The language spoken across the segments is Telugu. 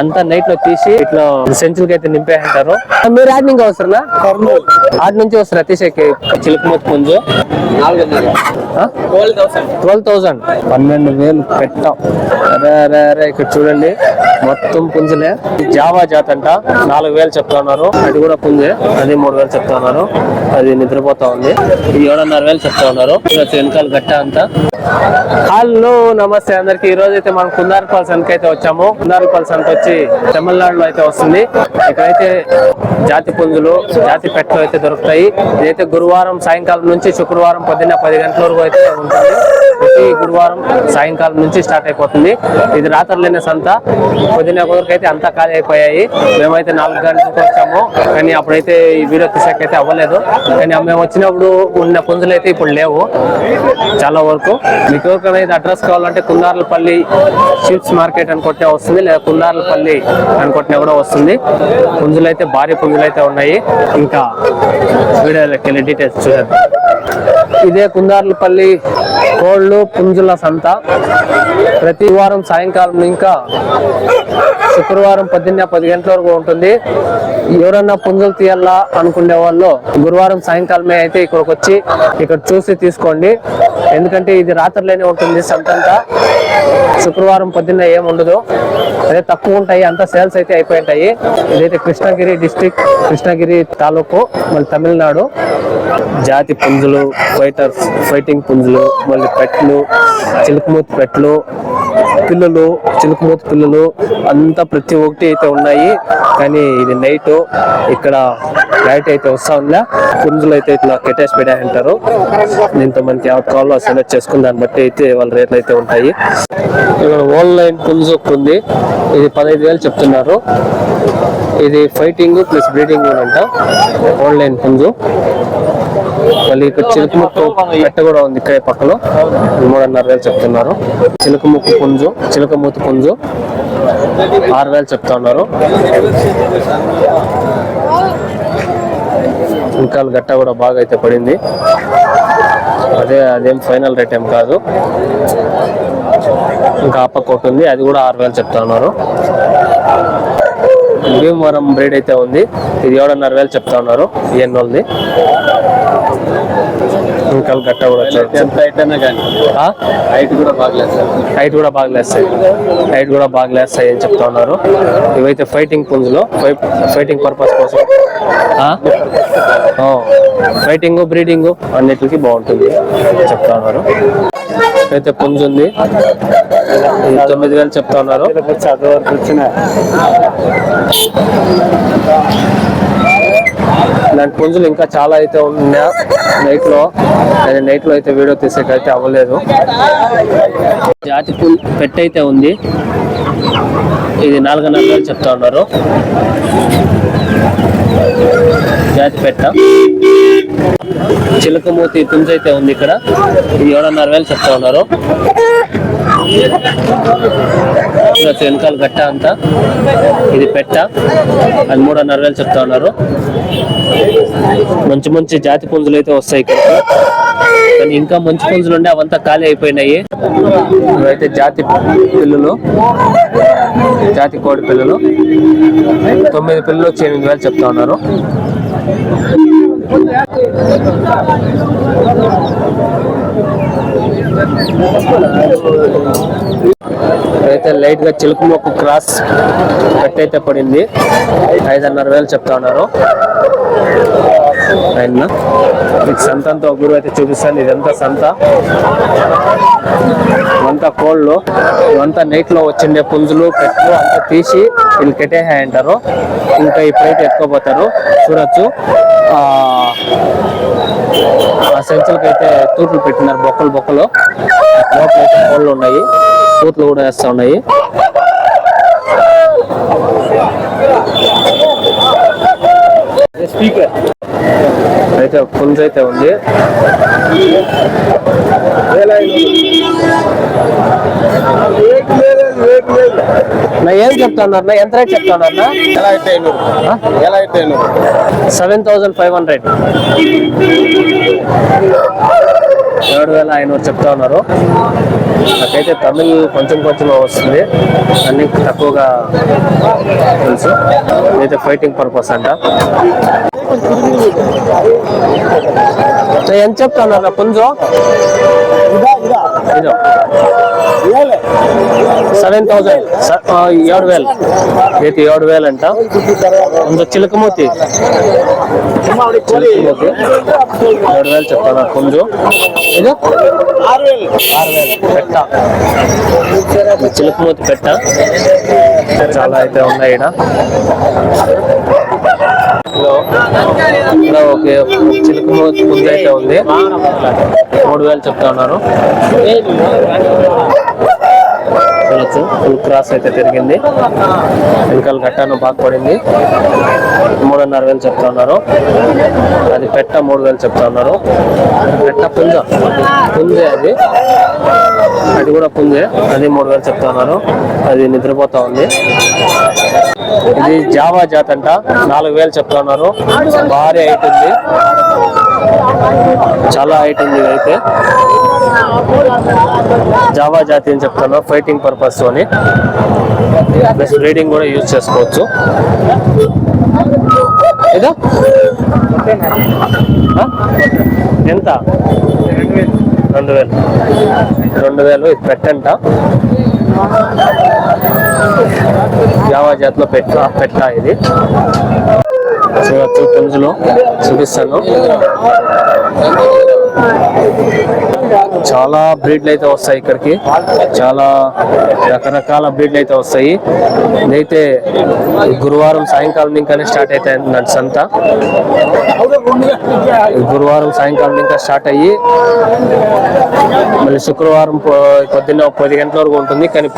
అంతా నైట్లో తీసి ఇట్లా సెంచులకి అయితే నింపే అంటారు మీరు ఆడి నుంచి వస్తారా ఆడి నుంచి వస్తారా తీసేకి చిలుకమూతి పుంజు ట్వెల్వ్ థౌసండ్. పన్నెండు వేలు పెట్టాం. అరే అరే అరే ఇక్కడ చూడండి. మొత్తం పుంజులే. జావా జాత అంట. నాలుగు వేలు చెప్తా ఉన్నారు. అది కూడా పుంజే. అది మూడు వేలు చెప్తా ఉన్నారు. అది నిద్రపోతా ఉంది. ఇది ఏడున్నర వేలు చెప్తా ఉన్నారు. వెనకాల గట్ట అంతా. హలో నమస్తే అందరికి. ఈ రోజు అయితే మనం కుందారపాల్ సంతకి అయితే వచ్చాము. కుందారపాల్ సంత వచ్చి తమిళనాడులో అయితే వస్తుంది. ఇక్కడైతే జాతి పుంజులు జాతి పెట్టలు అయితే దొరుకుతాయి. ఇదైతే గురువారం సాయంకాలం నుంచి శుక్రవారం పొద్దున్న పది గంటల వరకు అయితే ఉంటుంది. ప్రతి గురువారం సాయంకాలం నుంచి స్టార్ట్ అయిపోతుంది. ఇది రాత్రులైన సంత. పొద్దున కుదరికి అయితే అంతా ఖాళీ అయిపోయాయి. మేమైతే నాలుగు గంటలకు వచ్చాము. కానీ అప్పుడైతే ఈ వీడియో తీసాకైతే అవ్వలేదు. కానీ మేము వచ్చినప్పుడు ఉన్న పుంజులు అయితే ఇప్పుడు లేవు. చాలా వరకు. మీకు ఎవరికైనా అడ్రస్ కావాలంటే కుందార్లపల్లి చిప్స్ మార్కెట్ అని వస్తుంది. లేదా కుందార్లపల్లి అని కొట్టినా కూడా వస్తుంది. పుంజులు అయితే భారీ పుంజులు అయితే ఉన్నాయి. ఇంకా వీడియోలోకి వెళ్ళి డీటెయిల్స్ చూసేద్దాం. ఇదే కుందార్లపల్లి కోళ్ళు పుంజుల సంత. ప్రతి వారం సాయంకాలం ఇంకా శుక్రవారం పొద్దున్నే పది గంటల వరకు ఉంటుంది. ఎవరన్నా పుంజులు తీయాలా అనుకునే వాళ్ళు గురువారం సాయంకాలమే అయితే ఇక్కడికి వచ్చి ఇక్కడ చూసి తీసుకోండి. ఎందుకంటే ఇది రాత్రిలోనే ఉంటుంది సంతంతా శుక్రవారం పొద్దున్న ఏం ఉండదు. అదే తక్కువ ఉంటాయి అంత సేల్స్ అయితే అయిపోయింటాయి. ఇదైతే కృష్ణగిరి డిస్టిక్ కృష్ణగిరి తాలూకు మళ్ళీ తమిళనాడు. జాతి పుంజులు ఫైటర్ ఫైటింగ్ పుంజులు మళ్ళీ పెట్లు చిలుకుమూతి పెట్లు పిల్లలు చిలుకుమూత పిల్లలు అంతా ప్రతి ఒక్కటి అయితే ఉన్నాయి. కానీ ఇది నైట్ ఇక్కడ లైట్ అయితే వస్తా ఉందా పుంజులు అయితే ఇట్లా కెటాచ్ పెట్టాయి అంటారు. దీంతో మనకి ఆ కావాలో సెలెక్ట్ చేసుకుని దాన్ని బట్టి అయితే వాళ్ళ రేట్లు అయితే ఉంటాయి. ఇక్కడ ఆన్లైన్ పుంజు ఒకటి ఉంది. ఇది పదహైదు వేలు చెప్తున్నారు. ఇది ఫైటింగ్ ప్లస్ బ్రీడింగ్ అంట. ఆన్లైన్ పుంజు. మళ్ళీ ఇక్కడ చిలుక ముక్కు పెట్ట కూడా ఉంది ఇక్కడ పక్కలో. మూడున్నర వేలు చెప్తున్నారు. చిలుక ముక్కు పుంజు చిలుక మూతి పుంజు. ఆరు వేలు చెప్తా ఉన్నారు. ఇంకాలు గట్ట కూడా బాగా అయితే పడింది. అదే అదేం ఫైనల్ రేట్ ఏం కాదు. ఇంకా ఆ పక్క ఒకటి ఉంది అది కూడా ఆరు వేలు చెప్తా ఉన్నారు. భీమవరం బ్రేడ్ అయితే ఉంది. ఇది ఏడున్నర వేలు చెప్తా ఉన్నారు ఎన్నోళ్ళది. ఇంకా గట్ట కూడా ఎంత హైట్ కూడా హైట్ కూడా బాగా లేస్తాయి హైట్ కూడా బాగా లేస్తాయి అని చెప్తా ఉన్నారు. ఇవైతే ఫైటింగ్ పుంజులో ఫైటింగ్ పర్పస్ కోసం. ఫైటింగ్ బ్రీడింగ్ అన్నిటికి బాగుంటుంది చెప్తా ఉన్నారు. అయితే పుంజు ఉంది. తొమ్మిది వేలు చెప్తా ఉన్నారు. చదువు వచ్చిన ఇలాంటి పుంజులు ఇంకా చాలా అయితే ఉన్నాయి. నైట్లో నైట్లో అయితే వీడియో తీసేకైతే అవ్వలేదు. జాతి పుల్ పెట్టయితే ఉంది. ఇది నాలుగున్నర వేలు చెప్తా ఉన్నారు. జాతి పెట్ట. చిలకమూతి తుంజ అయితే ఉంది ఇక్కడ. ఏడున్నర వేలు చెప్తా ఉన్నారు. చూడొచ్చు వెనకాల గట్ట అంతా. ఇది పెట్ట. అది మూడున్నర వేలు చెప్తా ఉన్నారు. మంచి మంచి జాతి పుంజులు అయితే వస్తాయి ఇక్కడ. కానీ ఇంకా మంచి పుంజులు ఉండే అవంతా ఖాళీ అయిపోయినాయి. ఇవైతే జాతి పిల్లలు. జాతి కోడి పిల్లలు. తొమ్మిది పిల్లలు వచ్చి ఎనిమిది వేలు చెప్తా ఉన్నారు. అయితే లైట్గా చిలుకు మొక్కు క్రాస్ కట్ అయితే పడింది ఐదున్నర వేలు చెప్తా ఉన్నారు. ఆయన మీకు సంత అంతా ఒక గురువు అయితే చూపిస్తాను. ఇదంతా సంత. ఇవంతా కోళ్ళు ఇవంతా నైట్లో వచ్చిండే పుంజులు పెట్లు అంతా తీసి వీళ్ళు కెట్టేహాయి అంటారు. ఇంకా ఇప్పుడైతే ఎత్తుకోపోతారు చూడొచ్చు. ఆ ఆ సంచులకి అయితే తూట్లు పెట్టినారు బొక్కలు బొక్కలు. లోపల కోళ్ళు ఉన్నాయి. తూట్లు కూడా వేస్తా ఉన్నాయి. స్పీకర్ అయితే పుంజు అయితే ఉంది. నా ఏం చెప్తున్నారు నా ఎంత రేట్ చెప్తున్నారు నా ఎలా అయితే ఎలా అయితే సెవెన్ థౌసండ్ ఫైవ్ హండ్రెడ్. ఏడు వేల ఐనూరు చెప్తా ఉన్నారు. నాకైతే తమిళ్ కొంచెం కొంచెం వస్తుంది. అన్ని తక్కువగా తెలుసు. అయితే ఫైటింగ్ పర్పస్ అంట. ఎంత చెప్తాను కొంచెం సెవెన్ థౌసండ్ ఏడు వేలు. అయితే ఏడు వేలు అంట. ಒಂದು చిలకమూతి. చిలకమూతి. ఏడు వేలు చెప్తాను కొంచెం ఆరు వేలు పెట్ట. చిలకమూతి పెట్ట. చాలా అయితే ఉన్నాయి ఈడ. ఇక్కడ ఒక చిలుక ముందు అయితే ఉంది. మూడు వేలు చెప్తా ఉన్నారు. చూడొచ్చు. ఫుల్ క్రాస్ అయితే తిరిగింది. వెనకాల గట్టాను బాగుపడింది మూడున్నర వేలు చెప్తా ఉన్నారు. అది పెట్ట మూడు వేలు చెప్తా ఉన్నారు. పెట్ట పుంజ. పుంజే అది. అది కూడా పుంజే. అది మూడు వేలు చెప్తా ఉన్నారు. అది నిద్రపోతా ఉంది. ఇది జావా జాత్ అంట. నాలుగు వేలు చెప్తా ఉన్నారు. భారీ హైట్ ఉంది. చాలా హైట్ ఉంది అయితే జావా జాతి అని చెప్తాను ఫైటింగ్ పర్పస్ అని ప్లస్ బ్రీడింగ్ కూడా యూజ్ చేసుకోవచ్చు. ఎంత? రెండు వేలు. రెండు వేలు ఇది పెట్టంట. జావా జాతిలో పెట్ట పెట్ట ఇది. చూడచ్చు పుంజులు చూపిస్తాను. చాలా బ్రీడ్లు అయితే వస్తాయి ఇక్కడికి. చాలా రకరకాల బ్రీడ్లు అయితే వస్తాయి. ఇదైతే గురువారం సాయంకాలం ఇంకానే స్టార్ట్ అయితే సంత. గురువారం సాయంకాలం ఇంకా స్టార్ట్ అయ్యి మళ్ళీ శుక్రవారం పొద్దున్న పది గంటల వరకు ఉంటుంది. కానీ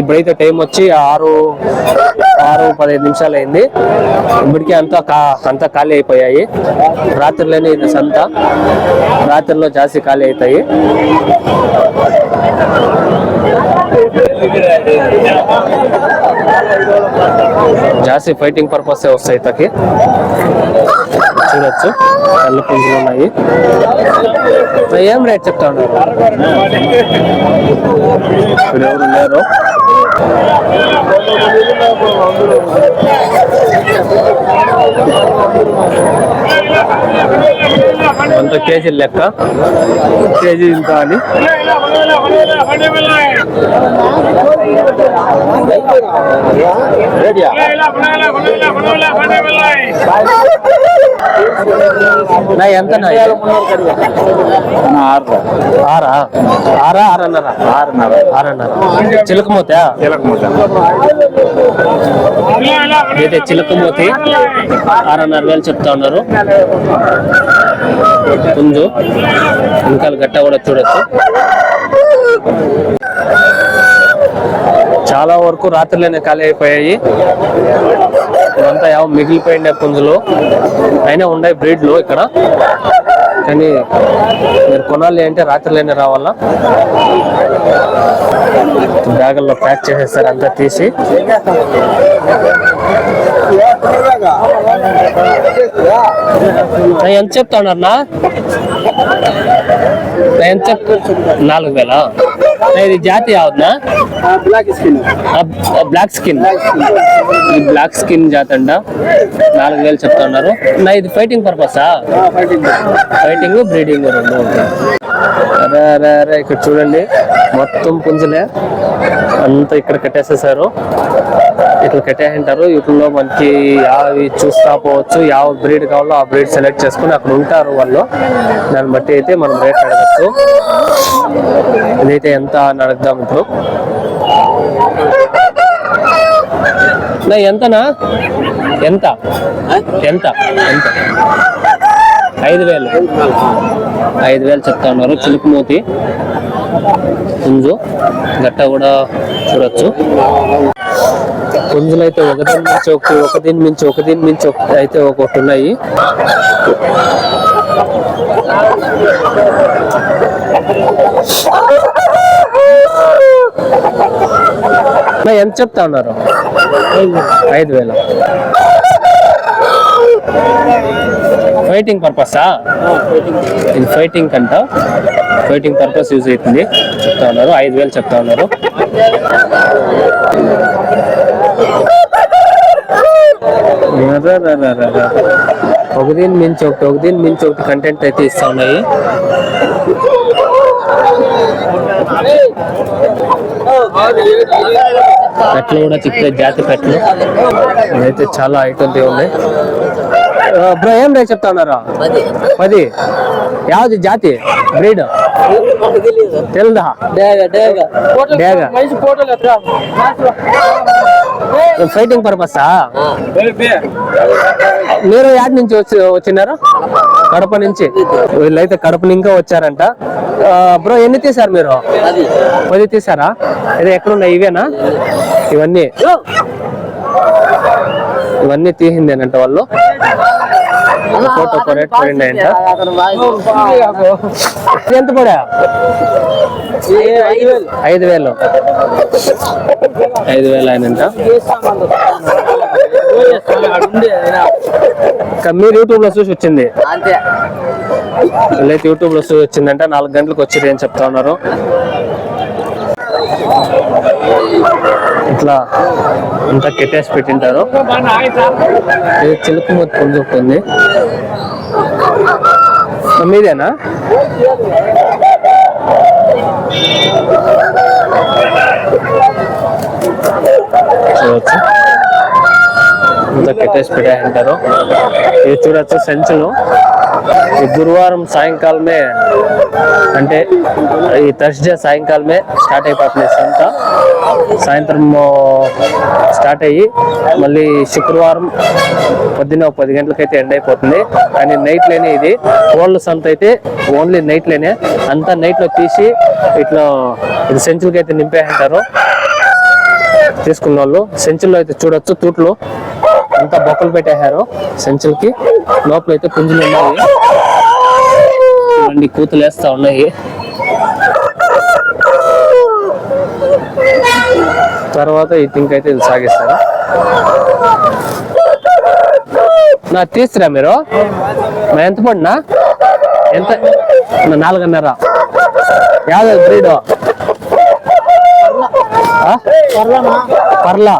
ఇప్పుడైతే టైం వచ్చి ఆరు ఆరు పదిహేను నిమిషాలు అయింది. ఇప్పటికే అంతా అంతా ఖాళీ అయిపోయాయి. రాత్రిలోనే ఇది సంత. రాత్రిలో జాస్తి ఖాళీ అవుతాయి జాస్తి ఫైటింగ్ పర్పస్ వస్తాయి తకి. చూడొచ్చు. కళ్ళు పుంజులు ఉన్నాయి. ఏం రేట్ చెప్తా ఉన్నారు? ఇప్పుడు ఎవరు లేరు వంద కేజీల లెక్క. కేజీ ఇంత అని. నా ఎంత ఇది? ఆరా? ఆరా ఆరన్నర. ఆరున్నర. ఆరన్నర. చిలకమూత అయితే చిలకమూతి ఆరున్నర వేలు చెప్తా ఉన్నారు. ముందు వెనకాల గట్ట కూడా చూడొచ్చు. చాలా వరకు రాత్రిలోనే ఖాళీ అయిపోయాయి. ఇదంతా ఏమో మిగిలిపోయిండే పుంజులు. అయినా ఉన్నాయి బ్రీడ్లు ఇక్కడ. కానీ మీరు కొనాలి అంటే రాత్రిలోనే రావాలా? బ్యాగుల్లో ప్యాక్ చేసేస్తారు అంతా తీసి. ఎంత చెప్తాడన్నా ఎంత చెప్ నాలుగు వేల? ఇది జాతి అవుతుందా బ్లాక్ స్కిన్ బ్లాక్ స్కిన్. ఇది బ్లాక్ స్కిన్ జాతి అంట. నాలుగు వేలు చెప్తా ఉన్నారు. నా ఇది ఫైటింగ్ పర్పసా? ఫైటింగ్ బ్రీడింగ్ రెండు. అరే అరే అరే ఇక్కడ చూడండి. మొత్తం పుంజులే. అంతా ఇక్కడ కట్టేసేసారు. ఇట్లా కట్టేసింటారు. వీటిలో మనకి యావి చూస్తా పోవచ్చు యావ బ్రీడ్ కావాలో ఆ బ్రీడ్ సెలెక్ట్ చేసుకుని అక్కడ ఉంటారు వాళ్ళు. దాన్ని బట్టి అయితే మనం రేట్ అడగచ్చు. ఇదైతే ఎంత అని అడుగుదాం ఇప్పుడు. నా ఎంతనా? ఎంత? ఎంత? ఎంత? ఐదు వేలు. ఐదు వేలు చెప్తా ఉన్నారు. చిలుకుమూతి పుంజు. గట్ట కూడా చూడొచ్చు. పుంజులు అయితే ఒక దీని మించి ఒకటి ఒక దీని మించి ఒక దీని మించి ఒకటి అయితే ఒకటి ఉన్నాయి. ఎంత చెప్తా ఉన్నారు? ఐదు వేలు. ఫైటింగ్ పర్పసా ఇది ఫైటింగ్ కంట ఫైటింగ్ పర్పస్ యూజ్ అవుతుంది. చెప్తా ఉన్నారు. ఐదు వేలు చెప్తా ఉన్నారు. అరెరెరెరెరె. ఒక దీని మించి ఒకటి ఒక దీని మించి ఒకటి కంటెంట్ అయితే ఇస్తా ఉన్నాయి పెట్లు కూడా చిక్కే జాతి పెట్లు. ఇదైతే చాలా ఐటమ్స్ ఉన్నాయి. బ్రో ఏం రేట్ చెప్తా ఉన్నారా? పది. యావది జాతి? బ్రీడ్? తెలుదా. డేగ ఫైటింగ్ పర్పసా మీరు యాడ్ నుంచి వచ్చి వచ్చినారు? కడప నుంచి? వీళ్ళైతే కడప ఇంకా వచ్చారంట. బ్రో ఎన్ని తీసారు మీరు? పది తీసారా అదే ఎక్కడున్నాయి? ఇవేనా? ఇవన్నీ. ఇవన్నీ తీసిందేనంట వాళ్ళు. ఫోటో ఎంత పడా? ఐదు వేలు. ఐదు వేలు. ఇంకా మీరు యూట్యూబ్లో చూసి వచ్చింది. అంతే. వీళ్ళైతే యూట్యూబ్లో చూసి వచ్చిందంట నాలుగు గంటలకు వచ్చింది అని చెప్తా ఉన్నారు. ఇట్లా అంతా కెట్టేసి పెట్టింటారు. ఇది చిలుకు మొత్తం పుంజు ఉంది మీదేనా? చూడొచ్చు. ఇంత కెట్టేసి పెట్టారంటారు ఇది చూడొచ్చు సంచులు. ఈ గురువారం సాయంకాలమే అంటే ఈ థర్స్డే సాయంకాలమే స్టార్ట్ అయిపోతుంది అంతా సాయంత్రం స్టార్ట్ అయ్యి మళ్ళీ శుక్రవారం పొద్దున్న ఒక పది గంటలకైతే ఎండ్ అయిపోతుంది. కానీ నైట్లోనే ఇది. కోళ్ళ సంత అయితే ఓన్లీ నైట్లోనే అంతా నైట్లో తీసి ఇట్లా ఇది సెంచులకి అయితే నింపేస్తారు తీసుకున్న వాళ్ళు సెంచుల్లో అయితే చూడొచ్చు తూట్లు. అంతా బొక్కలు పెట్టేశారు సెంచులకి. లోపల అయితే పుంజులు ఉన్నాయి. కూతులు వేస్తా ఉన్నాయి. తర్వాత ఈ థింక్ అయితే ఇది సాగిస్తారు? నా తీస్తురా మీరు? నా ఎంత పడినా? ఎంత? నాలుగున్నర. యాభై బ్రీడ్? పర్లా.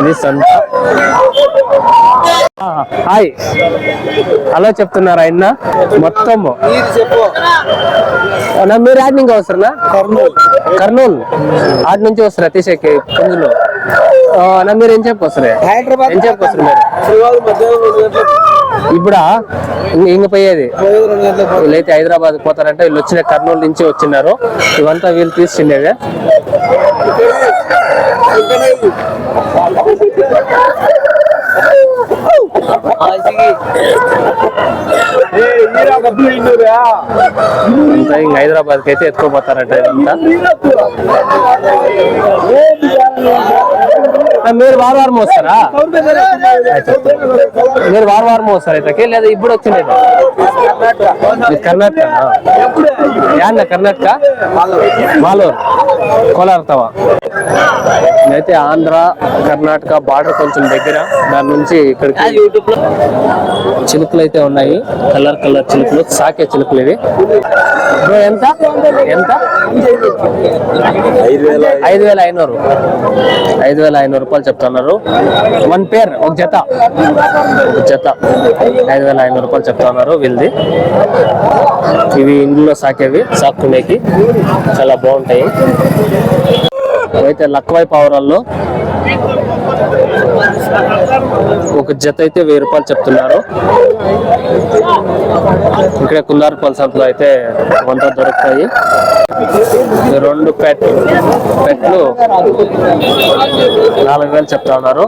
ఇది సంత? హాయ్. అలా చెప్తున్నారు ఆయన మొత్తం నా మీరు ఆడి నుంచి వస్తారా? కర్నూలు. కర్నూలు ఆడి నుంచి వస్తారా? తీసేకి పుంజులు నా మీరు ఏం చెప్పొస్తారే? హైదరాబాద్ ఏం చెప్పొస్తారు మీరు? ఇప్పుడా? ఇంక ఇంక పోయేది. వీళ్ళైతే హైదరాబాద్ పోతారంటే వీళ్ళు వచ్చిన కర్నూలు నుంచి వచ్చినారు. ఇవంతా వీళ్ళు తీసుకునేవే 好好好 అంతా ఇంక హైదరాబాద్కి అయితే ఎత్తుకోపోతారట ఇదంతా. మీరు వారం వారం వస్తారా? మీరు వారం వారం వస్తారా అయితే లేదా ఇప్పుడు వచ్చింది కర్ణాటక. యాన్న కర్ణాటక? మాలూరు కోలార్ తవా. అయితే ఆంధ్ర కర్ణాటక బార్డర్ కొంచెం దగ్గర. దాని నుంచి ఇక్కడికి చిలుకలు అయితే ఉన్నాయి. కలర్ కలర్ చిలుకలు సాకే చిలుకలు ఇవి. ఎంత? ఎంత? ఐదు వేల ఐనూరు. ఐదు వేల ఐనూరు రూపాయలు చెప్తున్నారు. వన్ పేర్ ఒక జత. ఒక జత. ఐదు వేల ఐనూరు రూపాయలు చెప్తున్నారు వీళ్ళది. ఇవి ఇంట్లో సాకేవి సాక్కునేకి చాలా బాగుంటాయి. అయితే లక్వై పావురాల్లో. ఒక జత అయితే వెయ్యి రూపాయలు చెప్తున్నారు. ఇక్కడ కుందారపల్లి సంతలో అయితే వంద దొరుకుతాయి. రెండు పెట్ పెట్లు నాలుగు వేలు చెప్తా ఉన్నారు.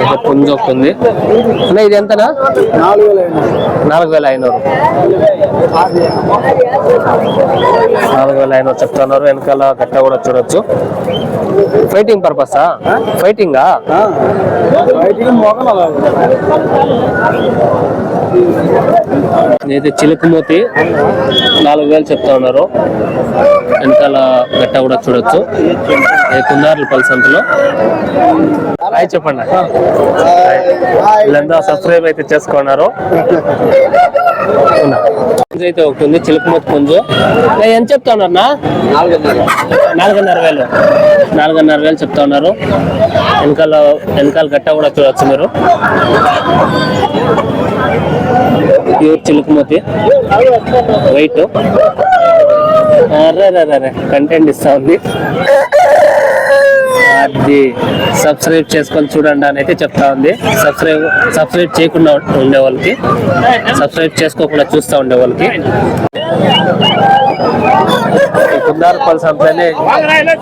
ఇంకా పుంజు ఒకటి అన్న ఇది ఎంతనా? నాలుగు వేల ఐనూరు. నాలుగు వేల ఐనూరు చెప్తున్నారు వెనకాల గట్ట కూడా చూడొచ్చు. ఫైటింగ్ పర్పసా ఫైటింగా ఇదైతే చిలుకుమూతి నాలుగు వేలు చెప్తా ఉన్నారు. వెనకాల గట్ట కూడా చూడొచ్చు. కుందారుల పల్లి సంతలో హాయ్ చెప్పండి. హాయ్. వీళ్ళంతా సబ్స్క్రైబ్ అయితే చేసుకున్నారు. పుంజు అయితే ఒకటి ఉంది చిలుకుమతి పుంజు ఎంత చెప్తా ఉన్నారు నాలుగున్నర వేలు. నాలుగున్నర వేలు చెప్తా ఉన్నారు. వెనకాల వెనకాల గట్ట కూడా చూడొచ్చు మీరు. ప్యూర్ చిలుకుమూతి వైట్ అరే అరే కంటెంట్ ఇస్తా ఉంది. అది సబ్స్క్రైబ్ చేసుకొని చూడండి అని అయితే చెప్తా ఉంది. సబ్స్క్రైబ్ సబ్స్క్రైబ్ చేయకుండా ఉండే వాళ్ళకి సబ్స్క్రైబ్ చేసుకోకుండా చూస్తూ ఉండే వాళ్ళకి. కుందారపల్లి సంతలోనే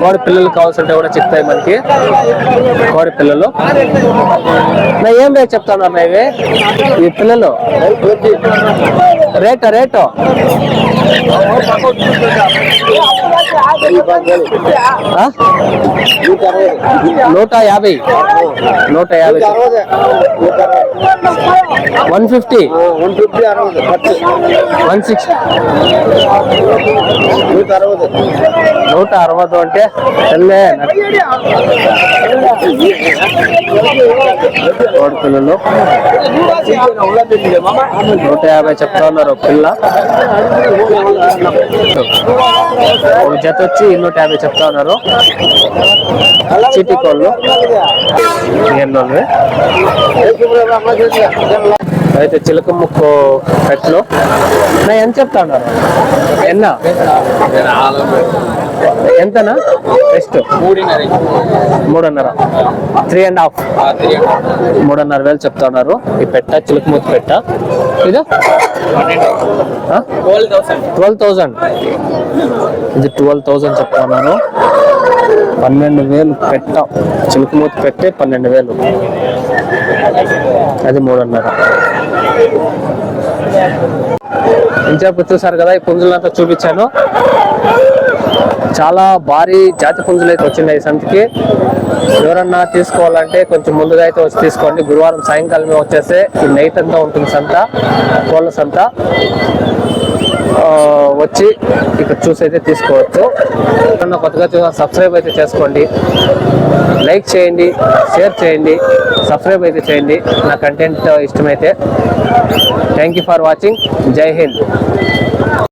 కోడి పిల్లలు కావాల్సింటే కూడా చెప్తాయి మనకి. కోడి పిల్లలు. నా ఏం రేట్ చెప్తాను అన్న ఇవి? ఈ పిల్లలు. రేట్ రేటు ఆ? నూట యాభై నూట యాభై వన్ ఫిఫ్టీ. వన్ ఫిఫ్టీ అరవై వన్ సిక్స్టీ. నూట అరవై నూట అరవై అంటే తెల్లే పిల్లలు నూట యాభై చెప్తా ఉన్నారు పిల్ల. ఒక జత వచ్చి నూట యాభై చెప్తా ఉన్నారు చీటీ కోళ్ళు ఎన్నోళ్ళు అయితే చిలక ముక్కు పెట్లు నా ఎంత చెప్తా ఉన్నారు ఎన్న? ఎంతనా? బెస్ట్ మూడున్నర. త్రీ అండ్ హాఫ్ మూడున్నర వేలు చెప్తా ఉన్నారు ఈ పెట్ట చిలుకమూతి పెట్ట. ఇది? ట్వెల్వ్ థౌజండ్ ఇది ట్వెల్వ్ థౌజండ్ చెప్తా ఉన్నారు పన్నెండు వేలు పెట్ట. చిలుకమూతి పెట్టే పన్నెండు వేలు. అది మూడున్నర. ఇంచేపు చూసారు కదా ఈ పుంజులంతా చూపించాను. చాలా భారీ జాతి పుంజులు అయితే వచ్చినాయి ఈ సంతకి ఎవరన్నా తీసుకోవాలంటే కొంచెం ముందుగా అయితే వచ్చి తీసుకోండి. గురువారం సాయంకాలం వచ్చేస్తే ఈ నైట్ అంతా ఉంటుంది సంత కోళ్ళ సంత. వచ్చి ఇక్కడ చూసి అయితే తీసుకోవచ్చు. ఎవరన్నా కొత్తగా చూసా సబ్స్క్రైబ్ అయితే చేసుకోండి. లైక్ చేయండి షేర్ చేయండి సబ్స్క్రైబ్ అయితే చేయండి. నా కంటెంట్ ఇష్టమైతే. థ్యాంక్ యూ ఫర్ వాచింగ్ జై హింద్